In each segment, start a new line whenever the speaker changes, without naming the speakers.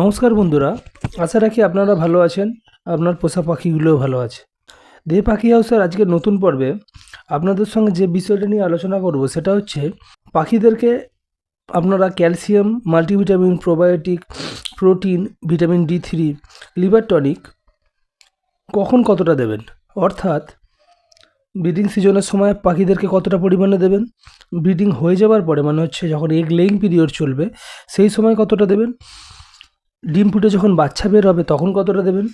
নমস্কার বন্ধুরা, আশা রাখি আপনারা ভালো আছেন, আপনার পোষা পাখিগুলোও ভালো আছে। দে পাখি হাউসের আজকে নতুন পর্বে আপনাদের সঙ্গে যে বিষয়টা নিয়ে আলোচনা করব সেটা হচ্ছে পাখিদেরকে আপনারা calcium, multivitamin, probiotic, protein, vitamin D three, liver tonic কখন কতটা দেবেন? অর্থাৎ ব্রিডিং সিজনের সময় পাখিদেরকে কতটা পরিমাণে দেবেন? ব্রিডিং হয়ে যাওয়ার পরে মানে হচ্ছে যখন এগ লেইং পিরিয়ড চলবে, সেই সময় কতটা দেবেন? ডিম ফুটে যখন বাচ্চা বের হবে, তখন কতটা দেবেন?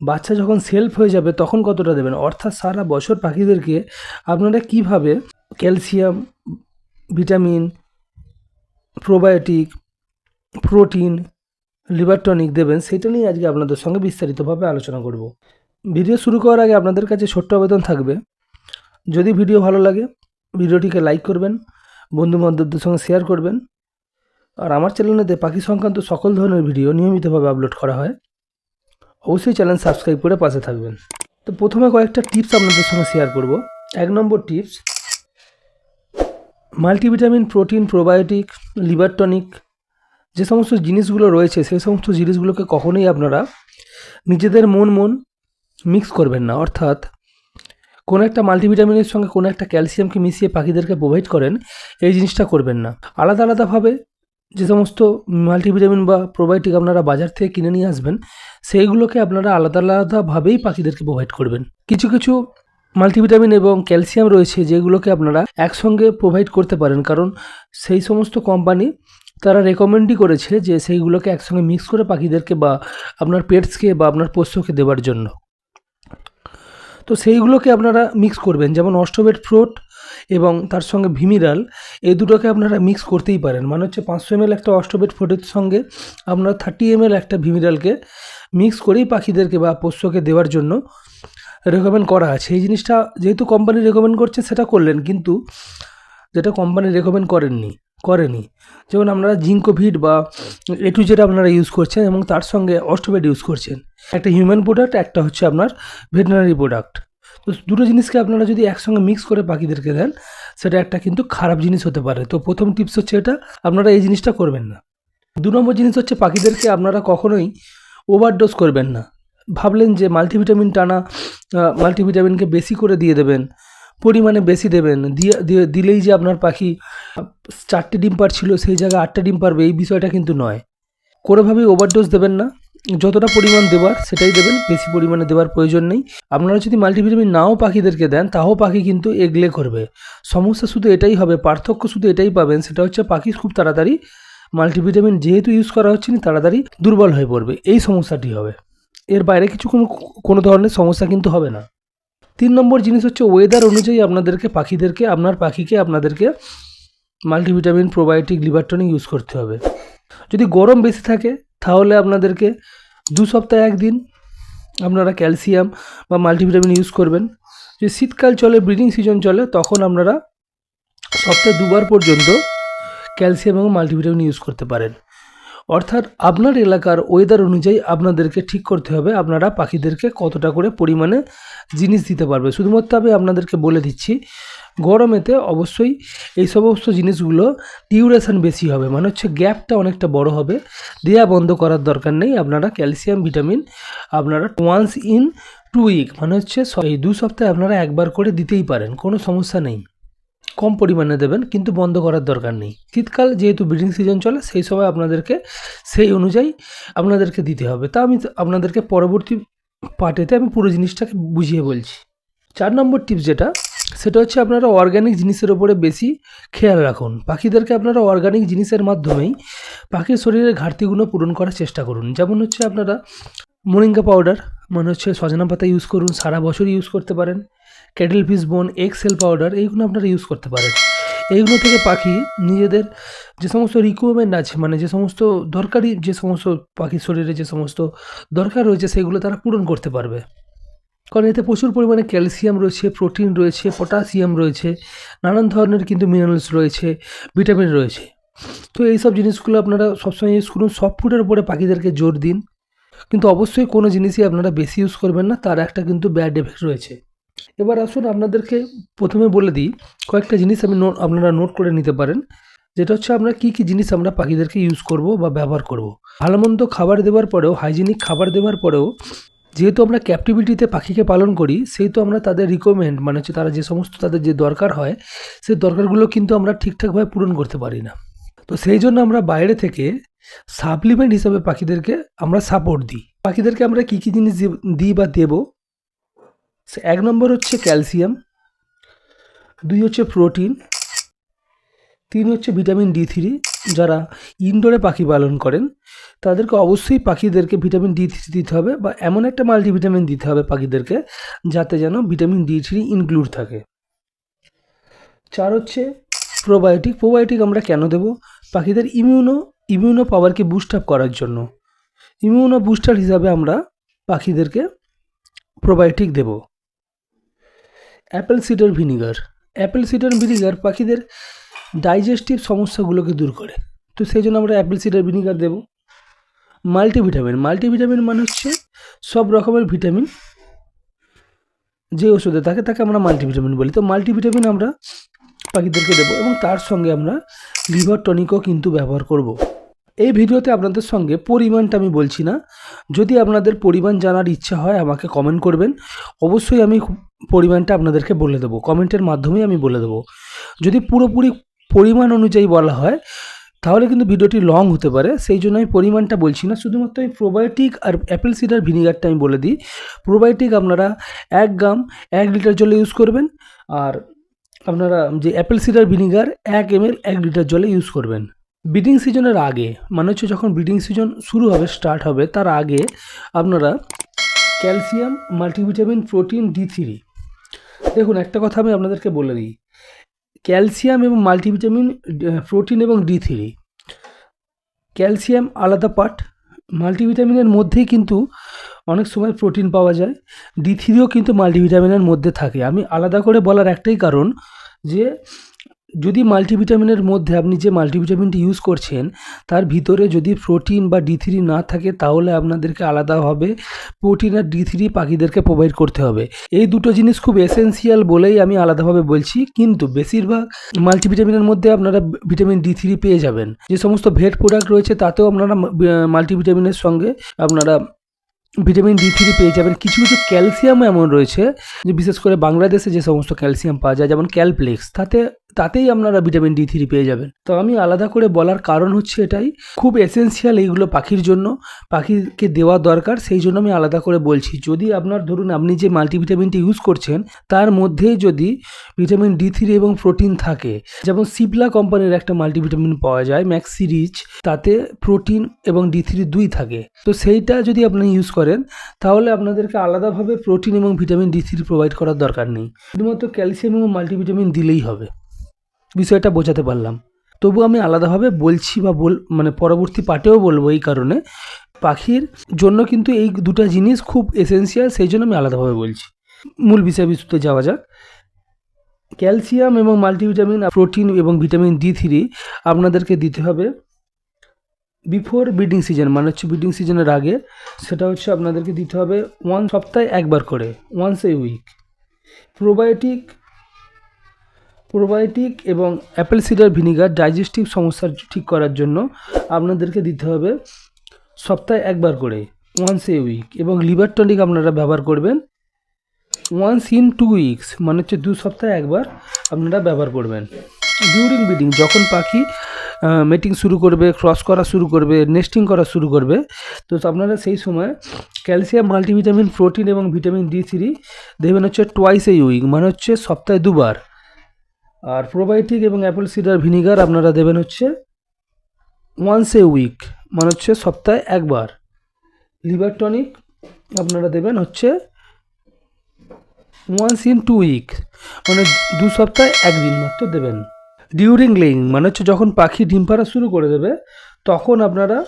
বাচ্চা যখন সেলফ হয়ে যাবে, তখন কতটা দেবেন? অর্থাৎ সারা বছর পাখিদেরকে আপনারা কীভাবে calcium vitamin probiotic protein liver tonic দেবেন, সেটা নিয়ে আজকে আপনাদের সঙ্গে বিস্তারিতভাবে আলোচনা করব। ভিডিও শুরু করার আগে আপনাদের কাছে ছোট্ট আবেদন থাকবে। যদি ভিডিও ভালো লাগে, ভিডিওটিকে লাইক করবেন বন্ধু বান্ধবদের সঙ্গে শেয়ার করবেন আর আমার চ্যানেলেতে পাখি সংক্রান্ত সকল ধরনের ভিডিও নিয়মিতভাবে আপলোড করা হয়। অবশ্যই চ্যানেল সাবস্ক্রাইব করে পাশে থাকবেন। তো প্রথমে কয়েকটা টিপস আপনাদের সঙ্গে শেয়ার করব। এক নম্বর tips, multivitamin, protein, probiotic, liver tonic, যে সমস্ত জিনিসগুলো রয়েছে সেই সমস্ত জিনিসগুলোকে কখনোই আপনারা নিজেদের মন মন মিক্স করবেন না। অর্থাৎ কোনো একটা মাল্টিভিটামিনের সঙ্গে কোনো একটা ক্যালসিয়ামকে মিশিয়ে পাখিদেরকে প্রোভাইড করেন, এই জিনিসটা করবেন না। আলাদা আলাদাভাবে যে সমস্ত মাল্টিভিটামিন বা প্রোবায়োটিক আপনারা বাজার থেকে কিনে নিয়ে আসবেন, সেইগুলোকে আপনারা আলাদা আলাদাভাবেই পাখিদেরকে প্রোভাইড করবেন। কিছু কিছু মাল্টিভিটামিন এবং ক্যালসিয়াম রয়েছে যেগুলোকে আপনারা একসঙ্গে প্রোভাইড করতে পারেন, কারণ সেই সমস্ত কোম্পানি তারা রেকমেন্ডই করেছে যে সেইগুলোকে একসঙ্গে মিক্স করে পাখিদেরকে বা আপনার পেটসকে বা আপনার পোষ্যকে দেওয়ার জন্য। তো সেইগুলোকে আপনারা মিক্স করবেন, যেমন অস্টোবেট ফ্রুট এবং তার সঙ্গে ভিমিরাল, এই দুটোকে আপনারা মিক্স করতেই পারেন। মানে হচ্ছে পাঁচশো এমএল একটা অস্টোবেট ফ্রুটের সঙ্গে আপনারা থার্টি এমএল একটা ভিমিরালকে মিক্স করেই পাখিদেরকে বা পোষ্যকে দেওয়ার জন্য রেকমেন্ড করা আছে। এই জিনিসটা যেহেতু কোম্পানি রেকমেন্ড করছে, সেটা করলেন, কিন্তু যেটা কোম্পানি রেকমেন্ড করেননি, করেনি। যেমন আপনারা জিঙ্কোভিড বা এ টু জেড আপনারা ইউজ করছেন এবং তার সঙ্গে অস্টোবেড ইউজ করছেন। একটা হিউম্যান প্রোডাক্ট একটা হচ্ছে আপনার ভেটেনারি প্রোডাক্ট তো দুটো জিনিসকে আপনারা যদি একসঙ্গে মিক্স করে পাখিদেরকে দেন, সেটা একটা কিন্তু খারাপ জিনিস হতে পারে। তো প্রথম টিপস হচ্ছে এটা, আপনারা এই জিনিসটা করবেন না। দু নম্বর জিনিস হচ্ছে পাখিদেরকে আপনারা কখনোই ওভারডোজ করবেন না। ভাবলেন যে মাল্টিভিটামিন টানা মাল্টিভিটামিনকে বেশি করে দিয়ে দেবেন, পরিমাণে বেশি দেবেন, দিয়ে দিলেই যে আপনার পাখি, চারটে ডিম পারছিল সেই জায়গায় আটটা ডিম পারবে এই বিষয়টা কিন্তু নয়। কোনোভাবেই ওভারডোজ দেবেন না। যতটা পরিমাণ দেওয়ার সেটাই দেবেন, বেশি পরিমাণে দেওয়ার প্রয়োজন নেই। আপনারা যদি মাল্টিভিটামিন নাও পাখিদেরকে দেন, তাও পাখি কিন্তু এগলে করবে। সমস্যা শুধু এটাই হবে, পার্থক্য শুধু এটাই পাবেন, সেটা হচ্ছে পাখি খুব তাড়াতাড়ি মাল্টিভিটামিন যেহেতু ইউজ করা হচ্ছে না, তাড়াতাড়ি দুর্বল হয়ে পড়বে। এই সমস্যাটি হবে। এর বাইরে কিছু কোনো কোনো ধরনের সমস্যা কিন্তু হবে না। তিন নম্বর জিনিস হচ্ছে ওয়েদার অনুযায়ী আপনাদেরকে পাখিদেরকে, আপনার পাখিকে আপনাদেরকে multivitamin probiotic liver tonic use করতে হবে। যদি গরম বেশি থাকে তাহলে আপনাদেরকে দু সপ্তাহে একদিন আপনারা ক্যালসিয়াম বা মাল্টিভিটামিন ইউজ করবেন। যদি শীতকাল চলে, ব্রিডিং সিজন চলে, তখন আপনারা সপ্তাহে দুবার পর্যন্ত ক্যালসিয়াম এবং মাল্টিভিটামিন ইউজ করতে পারেন। অর্থাৎ আপনার এলাকার ওয়েদার অনুযায়ী আপনাদেরকে ঠিক করতে হবে আপনারা পাখিদেরকে কতটা করে পরিমাণে জিনিস দিতে পারবে। শুধুমাত্র আমি আপনাদেরকে বলে দিচ্ছি গরমেতে অবশ্যই এই সমস্ত জিনিসগুলো ডিউরেশন বেশি হবে। মানে হচ্ছে গ্যাপটা অনেকটা বড় হবে। দেয়া বন্ধ করার দরকার নেই। আপনারা ক্যালসিয়াম ভিটামিন আপনারা ওয়ান্স ইন টু উইক মানে হচ্ছে এই দু সপ্তাহে আপনারা একবার করে দিতেই পারেন। কোনো সমস্যা নেই। কম পরিমাণে দেবেন, কিন্তু বন্ধ করার দরকার নেই। শীতকাল যেহেতু ব্রিডিং সিজন চলে, সেই সময় আপনাদেরকে সেই অনুযায়ী আপনাদেরকে দিতে হবে। তা আমি আপনাদেরকে পরবর্তী পার্টেতে আমি পুরো জিনিসটাকে বুঝিয়ে বলছি। চার নম্বর টিপস যেটা সেটা হচ্ছে আপনারা অর্গ্যানিক জিনিসের ওপরে বেশি খেয়াল রাখুন। পাখিদেরকে আপনারা অর্গ্যানিক জিনিসের মাধ্যমেই পাখির শরীরের ঘাটতিগুলো পূরণ করার চেষ্টা করুন। যেমন হচ্ছে আপনারা মোরিঙ্গা পাউডার মানে হচ্ছে সজনা পাতা ইউজ করুন, সারা বছর ইউজ করতে পারেন। ক্যাটেল ফিস বোন এক্সেল পাউডার এইগুলো আপনারা ইউজ করতে পারেন। এইগুলো থেকে পাখি নিজেদের যে সমস্ত রিকোয়ারমেন্ট আছে মানে যে সমস্ত দরকারি যে সমস্ত পাখির শরীরে যে সমস্ত দরকার রয়েছে, সেগুলো তারা পূরণ করতে পারবে। কারণ এতে প্রচুর পরিমাণে ক্যালসিয়াম রয়েছে, প্রোটিন রয়েছে, পটাশিয়াম রয়েছে, নানান ধরনের কিন্তু মিনারেলস রয়েছে ভিটামিন রয়েছে। তো এই সব জিনিসগুলো আপনারা সবসময় ইউজ করুন সফট ফুডের উপরে পাখিদেরকে জোর দিন। কিন্তু অবশ্যই কোনো জিনিসই আপনারা বেশি ইউজ করবেন না, তার একটা কিন্তু ব্যাড এফেক্ট রয়েছে। এবার আসুন আপনাদেরকে প্রথমে বলে দিই, কয়েকটা জিনিস আমি আপনারা নোট করে নিতে পারেন। যেটা হচ্ছে আমরা কী কী জিনিস আমরা পাখিদেরকে ইউজ করব বা ব্যবহার করব। ভালো মন্দ খাবার দেওয়ার পরেও হাইজিনিক খাবার দেওয়ার পরেও যেহেতু আমরা ক্যাপটিভিটিতে পাখিকে পালন করি, সেহেতু আমরা তাদের রিকোয়ারমেন্ট মানে হচ্ছে তারা যে সমস্ত তাদের যে দরকার হয়, সেই দরকারগুলো কিন্তু আমরা ঠিকঠাকভাবে পূরণ করতে পারি না। তো সেই জন্য আমরা বাইরে থেকে সাপ্লিমেন্ট হিসাবে পাখিদেরকে আমরা সাপোর্ট দিই। পাখিদেরকে আমরা কী কী জিনিস দিই বা দেবো? এক নম্বর হচ্ছে ক্যালসিয়াম দুই হচ্ছে প্রোটিন তিন হচ্ছে ভিটামিন ডি থ্রি যারা ইনডোরে পাখি পালন করেন, তাদেরকে অবশ্যই পাখিদেরকে ভিটামিন ডি থ্রি দিতে হবে বা এমন একটা মাল্টিভিটামিন দিতে হবে পাখিদেরকে যাতে যেন ভিটামিন ডি থ্রি ইনক্লুড থাকে। চার হচ্ছে প্রোবায়োটিক প্রোবায়োটিক আমরা কেন দেব? পাখিদের ইমিউনো ইমিউনো পাওয়ারকে বুস্ট আপ করার জন্য। ইমিউনো বুস্টার হিসাবে আমরা পাখিদেরকে প্রোবায়োটিক দেব। Apple cider vinegar apple cider vinegar পাখিদের ডাইজেস্টিভ সমস্যাগুলোকে দূর করে। তো সেই জন্য আমরা অ্যাপেল সিডার ভিনিগার দেবো। মাল্টিভিটামিন। মাল্টিভিটামিন মানে হচ্ছে সব রকমের ভিটামিন যে ওষুধে থাকে, তাকে আমরা মাল্টিভিটামিন বলি। তো মাল্টিভিটামিন আমরা পাখিদেরকে দেবো এবং তার সঙ্গে আমরা লিভার টনিকও কিন্তু ব্যবহার করব। এই ভিডিওতে আপনাদের সঙ্গে পরিমাণটা আমি বলছি না। যদি আপনাদের পরিমাণ জানার ইচ্ছা হয়, আমাকে কমেন্ট করবেন। অবশ্যই আমি পরিমাণটা আপনাদেরকে বলে দেবো। কমেন্টের মাধ্যমেই আমি বলে দেবো। যদি পুরোপুরি পরিমাণ অনুযায়ী বলা হয়, তাহলে কিন্তু ভিডিওটি লং হতে পারে। সেই জন্য আমি পরিমাণটা বলছি না। শুধুমাত্র এই প্রোবায়োটিক আর অ্যাপেল সিডার ভিনিগারটা আমি বলে দিই। প্রোবায়োটিক আপনারা এক গ্রাম, এক লিটার জলে ইউজ করবেন। আর আপনারা যে অ্যাপেল সিডার ভিনিগার এক এম এল এক লিটার জলে ইউজ করবেন। ব্রিডিং সিজনের আগে মানে হচ্ছে যখন ব্রিডিং সিজন শুরু হবে স্টার্ট হবে, তার আগে আপনারা calcium multivitamin protein D three দেখুন, একটা কথা আমি আপনাদেরকে বলে দিই। ক্যালসিয়াম এবং মাল্টিভিটামিন প্রোটিন এবং ডি থ্রি। ক্যালসিয়াম আলাদা পার্ট, মাল্টিভিটামিনের মধ্যেই কিন্তু অনেক সময় প্রোটিন পাওয়া যায়। ডি থ্রিও কিন্তু মাল্টিভিটামিনের মধ্যে থাকে। আমি আলাদা করে বলার একটাই কারণ যে যদি মাল্টিভিটামিনের মধ্যে আপনি যে মাল্টিভিটামিনটি ইউজ করছেন, তার ভিতরে যদি প্রোটিন বা ডি থ্রি না থাকে, তাহলে আপনাদেরকে আলাদাভাবে প্রোটিন আর ডি থ্রি পাখিদেরকে প্রোভাইড করতে হবে। এই দুটো জিনিস খুব এসেন্সিয়াল বলেই আমি আলাদাভাবে বলছি, কিন্তু বেশিরভাগ মাল্টিভিটামিনের মধ্যে আপনারা ভিটামিন ডি থ্রি পেয়ে যাবেন। যে সমস্ত ভেট প্রোডাক্ট রয়েছে, তাতেও আপনারা মাল্টিভিটামিনের সঙ্গে আপনারা ভিটামিন ডি থ্রি পেয়ে যাবেন। কিছু কিছু ক্যালসিয়াম এমন রয়েছে, যে বিশেষ করে বাংলাদেশে যে সমস্ত ক্যালসিয়াম পাওয়া যায়, যেমন ক্যালপ্লেক্স তাতে তাতেই আপনারা ভিটামিন ডি থ্রি পেয়ে যাবেন। তো আমি আলাদা করে বলার কারণ হচ্ছে এটাই, খুব এসেন্সিয়াল এইগুলো পাখির জন্য, পাখিকে দেওয়া দরকার, সেই জন্য আমি আলাদা করে বলছি। যদি আপনার ধরুন আপনি যে মাল্টিভিটামিনটি ইউজ করছেন, তার মধ্যেই যদি ভিটামিন ডি থ্রি এবং প্রোটিন থাকে, যেমন সিপলা কোম্পানির একটা মাল্টিভিটামিন পাওয়া যায় ম্যাক্স সিরিজ তাতে প্রোটিন এবং ডি থ্রি দুই থাকে। তো সেইটা যদি আপনি ইউজ করেন, তাহলে আপনাদেরকে আলাদাভাবে প্রোটিন এবং ভিটামিন ডি থ্রি প্রোভাইড করার দরকার নেই। শুধুমাত্র ক্যালসিয়াম এবং মাল্টিভিটামিন দিলেই হবে। বিষয়টা বোঝাতে পারলাম। তবু আমি আলাদাভাবে বলছি বা বল মানে পরবর্তী পার্টেও বলব এই কারণে। পাখির জন্য কিন্তু এই দুটো জিনিস খুব এসেন্সিয়াল সেই জন্য আমি আলাদাভাবে বলছি। মূল বিষয় বিষয়বস্তুতে যাওয়া যাক। ক্যালসিয়াম এবং মাল্টিভিটামিন, প্রোটিন এবং ভিটামিন ডি থ্রি আপনাদেরকে দিতে হবে বিফোর ব্রিডিং সিজন মানে হচ্ছে ব্রিডিং সিজনের আগে। সেটা হচ্ছে আপনাদেরকে দিতে হবে ওয়ান সপ্তাহে একবার করে, once a week. Probiotic probiotic এবং অ্যাপেল সিডার ভিনিগার ডাইজেস্টিভ সমস্যা ঠিক করার জন্য আপনাদেরকে দিতে হবে সপ্তাহে একবার করে ওয়ান্স এ উইক এবং লিভার টনিক আপনারা ব্যবহার করবেন। ওয়ান্স ইন টু উইকস মানে হচ্ছে দু সপ্তাহে একবার আপনারা ব্যবহার করবেন। ডিউরিং ব্রিডিং যখন পাখি মেটিং শুরু করবে ক্রস করা শুরু করবে নেস্টিং করা শুরু করবে, তো আপনারা সেই সময় ক্যালসিয়াম মাল্টিভিটামিন প্রোটিন এবং ভিটামিন ডি থ্রি দেবেন হচ্ছে টোয়াইস এ উইক মানে হচ্ছে সপ্তাহে দুবার। আর প্রোবায়োটিক এবং অ্যাপেল সিডার ভিনিগার আপনারা দেবেন হচ্ছে ওয়ান্স এ উইক মানে হচ্ছে সপ্তাহে একবার। লিভার টনিক আপনারা দেবেন হচ্ছে ওয়ান্স ইন টু উইক মানে দু সপ্তাহে একদিন মাত্র দেবেন। ডিউরিং লেইং মানে হচ্ছে যখন পাখি ডিম পাড়া শুরু করে দেবে, তখন আপনারা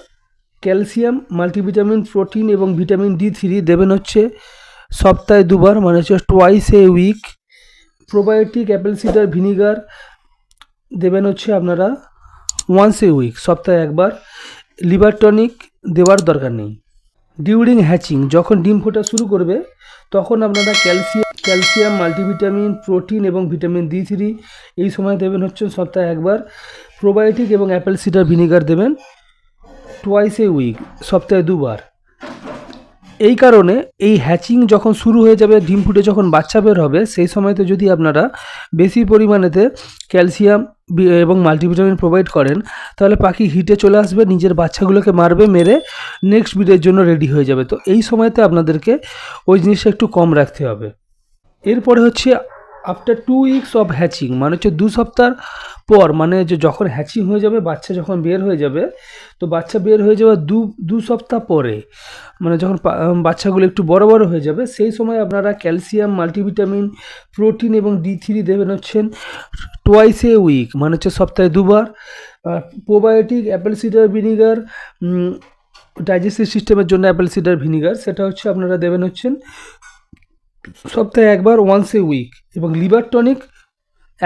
ক্যালসিয়াম মাল্টিভিটামিন প্রোটিন এবং ভিটামিন ডি থ্রি দেবেন হচ্ছে সপ্তাহে দুবার মানে হচ্ছে twice a week probiotic, apple cider, vinegar দেবেন হচ্ছে আপনারা ওয়ান্স এ উইক সপ্তাহে একবার। লিভার টনিক দেওয়ার দরকার নেই। ডিউরিং হ্যাচিং, যখন ডিম ফোটা শুরু করবে, তখন আপনারা ক্যালসিয়াম ক্যালসিয়াম, মাল্টিভিটামিন, প্রোটিন এবং ভিটামিন ডি থ্রি এই সময় দেবেন হচ্ছে সপ্তাহে একবার। প্রোবায়োটিক এবং অ্যাপেল সিডার, ভিনিগার দেবেন টোয়াইস এ উইক সপ্তাহে দুবার। এই কারণে এই হ্যাচিং যখন শুরু হয়ে যাবে, ডিম ফুটে যখন বাচ্চা বের হবে, সেই সময়তে যদি আপনারা বেশি পরিমাণেতে ক্যালসিয়াম এবং মাল্টিভিটামিন প্রোভাইড করেন, তাহলে পাখি হিটে চলে আসবে, নিজের বাচ্চাগুলোকে মারবে, মেরে নেক্সট ব্রিডের জন্য রেডি হয়ে যাবে। তো এই সময়তে আপনাদেরকে ওই জিনিসটা একটু কম রাখতে হবে। এরপরে হচ্ছে after two weeks of hatching মানে হচ্ছে দু সপ্তাহ পর মানে যে যখন হ্যাচিং হয়ে যাবে, বাচ্চা যখন বের হয়ে যাবে, তো বাচ্চা বের হয়ে যাওয়ার দু দু সপ্তাহ পরে মানে যখন বাচ্চাগুলো একটু বড় বড় হয়ে যাবে, সেই সময় আপনারা ক্যালসিয়াম মাল্টিভিটামিন প্রোটিন এবং ডি থ্রি দেবেন হচ্ছেন টোয়াইস এ উইক মানে হচ্ছে সপ্তাহে দুবার। Probiotic apple cider vinegar digestive সিস্টেমের জন্য অ্যাপেল সিডার ভিনিগার সেটা হচ্ছে আপনারা দেবেন হচ্ছেন সপ্তাহে একবার ওয়ান্স এ উইক এবং লিভার টনিক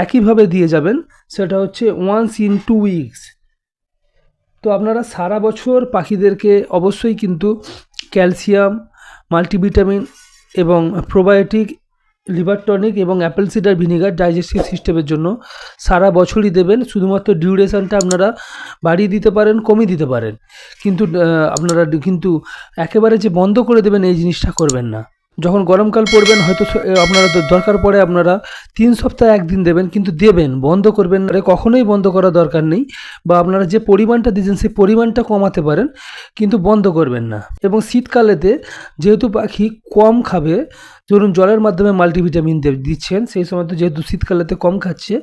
একইভাবে দিয়ে যাবেন, সেটা হচ্ছে ওয়ান্স ইন টু উইকস তো আপনারা সারা বছর পাখিদেরকে অবশ্যই কিন্তু ক্যালসিয়াম, মাল্টিভিটামিন এবং প্রোবায়োটিক, লিভার টনিক এবং অ্যাপেল সিডার ভিনিগার ডাইজেস্টিভ সিস্টেমের জন্য সারা বছরই দেবেন। শুধুমাত্র ডিউরেশনটা আপনারা বাড়িয়ে দিতে পারেন, কমিয়ে দিতে পারেন। কিন্তু আপনারা কিন্তু একেবারে যে বন্ধ করে দেবেন, এই জিনিসটা করবেন না। যখন গরমকাল পড়বেন, হয়তো আপনারা দরকার পড়ে আপনারা তিন সপ্তাহ একদিন দেবেন, কিন্তু দেবেন, বন্ধ করবেন। আরে কখনোই বন্ধ করা দরকার নেই বা আপনারা যে পরিমাণটা দিচ্ছেন সেই পরিমাণটা কমাতে পারেন, কিন্তু বন্ধ করবেন না এবং শীতকালেতে যেহেতু পাখি কম খাবে, ধরুন জলের মাধ্যমে মাল্টিভিটামিন দিচ্ছেন, সেই সময় তো যেহেতু শীতকালেতে কম খাচ্ছে,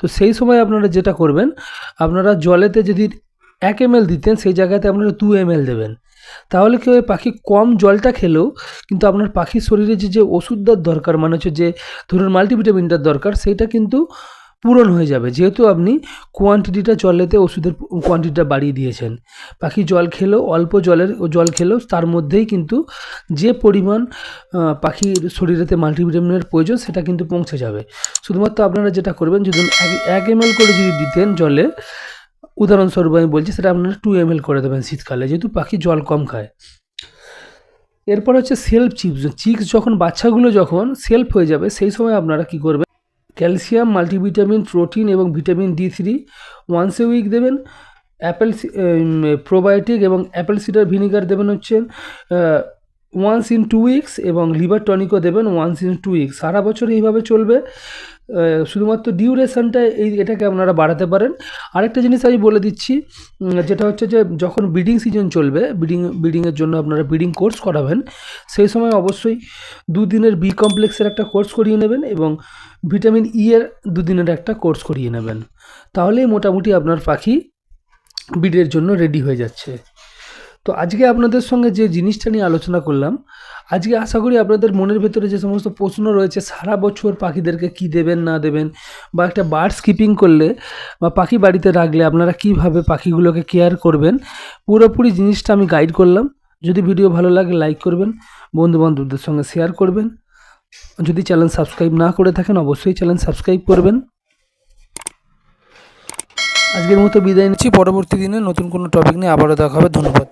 তো সেই সময় আপনারা যেটা করবেন, আপনারা জলেতে যদি এক এম দিতেন, সেই জায়গাতে আপনারা দু এম দেবেন তাহলে কি হয় পাখি কম জলটা খেলেও কিন্তু আপনার পাখির শরীরে যে যে ওষুধটার দরকার মানে হচ্ছে যে, ধরুন মাল্টিভিটামিনটার দরকার সেইটা কিন্তু পূরণ হয়ে যাবে। যেহেতু আপনি কোয়ান্টিটিটা জলেতে ওষুধের কোয়ান্টিটিটা বাড়িয়ে দিয়েছেন। পাখি জল খেলেও, অল্প জলের জল খেলেও তার মধ্যেই কিন্তু যে পরিমাণ পাখির শরীরেতে মাল্টিভিটামিনের প্রয়োজন, সেটা কিন্তু পৌঁছে যাবে। শুধুমাত্র আপনারা যেটা করবেন যদি এক এম করে যদি দিতেন জলে উদাহরণস্বরূপ আমি বলছি, সেটা আপনারা টু এম করে দেবেন শীতকালে, যেহেতু পাখি জল কম খায়। এরপর হচ্ছে সেলফ চিপস চিক্স যখন বাচ্চাগুলো যখন সেলফ হয়ে যাবে, সেই সময় আপনারা কি করবেন? ক্যালসিয়াম মাল্টিভিটামিন প্রোটিন এবং vitamin D three once a week দেবেন। অ্যাপেল প্রোবায়োটিক এবং অ্যাপেল সিডার ভিনিগার দেবেন হচ্ছে ওয়ান্স ইন টু উইকস এবং লিভার টনিকও দেবেন ওয়ান্স ইন টু উইকস সারা বছর এইভাবে চলবে। শুধুমাত্র ডিউরেশনটা এই এটাকে আপনারা বাড়াতে পারেন। আরেকটা জিনিস আমি বলে দিচ্ছি যেটা হচ্ছে যে যখন ব্রিডিং সিজন চলবে ব্রিডিং ব্রিডিংয়ের জন্য আপনারা ব্রিডিং কোর্স করাবেন, সেই সময় অবশ্যই দুদিনের বি কমপ্লেক্সের একটা কোর্স করিয়ে নেবেন এবং ভিটামিন ই এর দুদিনের একটা কোর্স করিয়ে নেবেন। তাহলেই মোটামুটি আপনার পাখি ব্রিডের জন্য রেডি হয়ে যাচ্ছে। তো আজকে আপনাদের সঙ্গে যে জিনিসটা নিয়ে আলোচনা করলাম, আজকে আশা করি আপনাদের মনের ভেতরে যে সমস্ত প্রশ্ন রয়েছে, সারা বছর পাখিদেরকে কি দেবেন, না দেবেন, বা একটা বার্ড স্কিপিং করলে বা পাখি বাড়িতে রাখলে আপনারা কীভাবে পাখিগুলোকে কেয়ার করবেন, পুরোপুরি জিনিসটা আমি গাইড করলাম। যদি ভিডিও ভালো লাগে লাইক করবেন বন্ধু বান্ধবদের সঙ্গে শেয়ার করবেন। যদি চ্যানেল সাবস্ক্রাইব না করে থাকেন, অবশ্যই চ্যানেল সাবস্ক্রাইব করবেন। আজকের মতো বিদায় নিচ্ছি। পরবর্তী দিনে নতুন কোনো টপিক নিয়ে আবারও দেখা হবে। ধন্যবাদ।